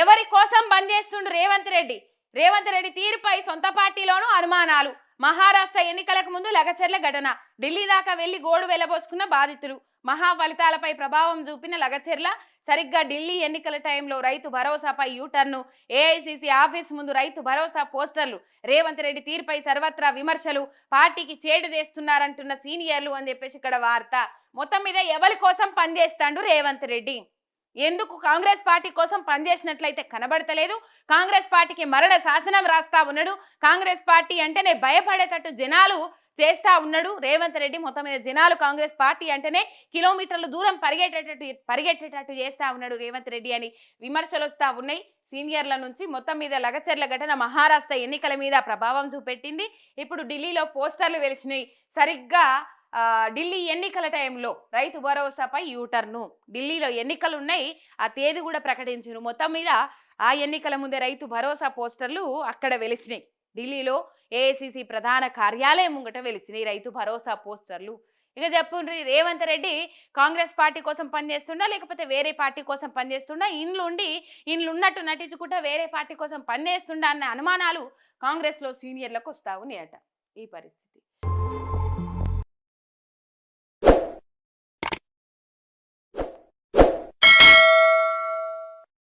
ఎవరి కోసం బంద్ చేస్తుండు రేవంత్ రెడ్డి? రేవంత్ రెడ్డి తీరుపై సొంత పార్టీలోనూ అనుమానాలు. మహారాష్ట్ర ఎన్నికలకు ముందు లగచర్ల ఘటన. ఢిల్లీ దాకా వెళ్ళి గోడు వెళ్ళబోసుకున్న బాధితులు. మహా ఫలితాలపై ప్రభావం చూపిన లగచెర్ల సరిగ్గా ఢిల్లీ ఎన్నికల టైంలో రైతు భరోసాపై యూటర్ను. ఏఐసిసి ఆఫీస్ ముందు రైతు భరోసా పోస్టర్లు. రేవంత్ రెడ్డి తీరుపై సర్వత్రా విమర్శలు. పార్టీకి చేడు చేస్తున్నారంటున్న సీనియర్లు అని చెప్పేసి ఇక్కడ వార్త. మొత్తం మీద ఎవరి కోసం పనిచేస్తాడు రేవంత్ రెడ్డి? ఎందుకు కాంగ్రెస్ పార్టీ కోసం పనిచేసినట్లయితే కనబడతలేదు? కాంగ్రెస్ పార్టీకి మరణ శాసనం రాస్తా ఉన్నాడు. కాంగ్రెస్ పార్టీ అంటేనే భయపడేటట్టు జనాలు చేస్తా ఉన్నాడు. రేవంత్ రెడ్డి మొత్తం మీద జనాలు కాంగ్రెస్ పార్టీ అంటేనే కిలోమీటర్ల దూరం పరిగెట్టేటట్టు పరిగెట్టేటట్టు చేస్తా ఉన్నాడు రేవంత్ రెడ్డి అని విమర్శలు వస్తా ఉన్నాయి. సీనియర్ల నుంచి మొత్తం మీద లగచర్ల ఘటన మహారాష్ట్ర ఎన్నికల మీద ప్రభావం చూపెట్టింది. ఇప్పుడు ఢిల్లీలో పోస్టర్లు వెలిసినాయి సరిగ్గా ఢిల్లీ ఎన్నికల టైంలో రైతు భరోసాపై యూటర్ను. ఢిల్లీలో ఎన్నికలు ఉన్నాయి ఆ తేదీ కూడా ప్రకటించారు మొత్తం మీద ఆ ఎన్నికల ముందే రైతు భరోసా పోస్టర్లు అక్కడ వెలిసినాయి. ఢిల్లీలో ఏఐసిసి ప్రధాన కార్యాలయం ముంగట వెలిసినాయి రైతు భరోసా పోస్టర్లు. ఇక చెప్పుండ్రి రేవంత్ రెడ్డి కాంగ్రెస్ పార్టీ కోసం పనిచేస్తుండా లేకపోతే వేరే పార్టీ కోసం పనిచేస్తుండా ఇండ్లు ఉండి ఇండ్లు ఉన్నట్టు నటించుకుంటా వేరే పార్టీ కోసం పనిచేస్తుండా అన్న అనుమానాలు కాంగ్రెస్లో సీనియర్లకు వస్తా ఉన్నాయట. ఈ పరిస్థితి.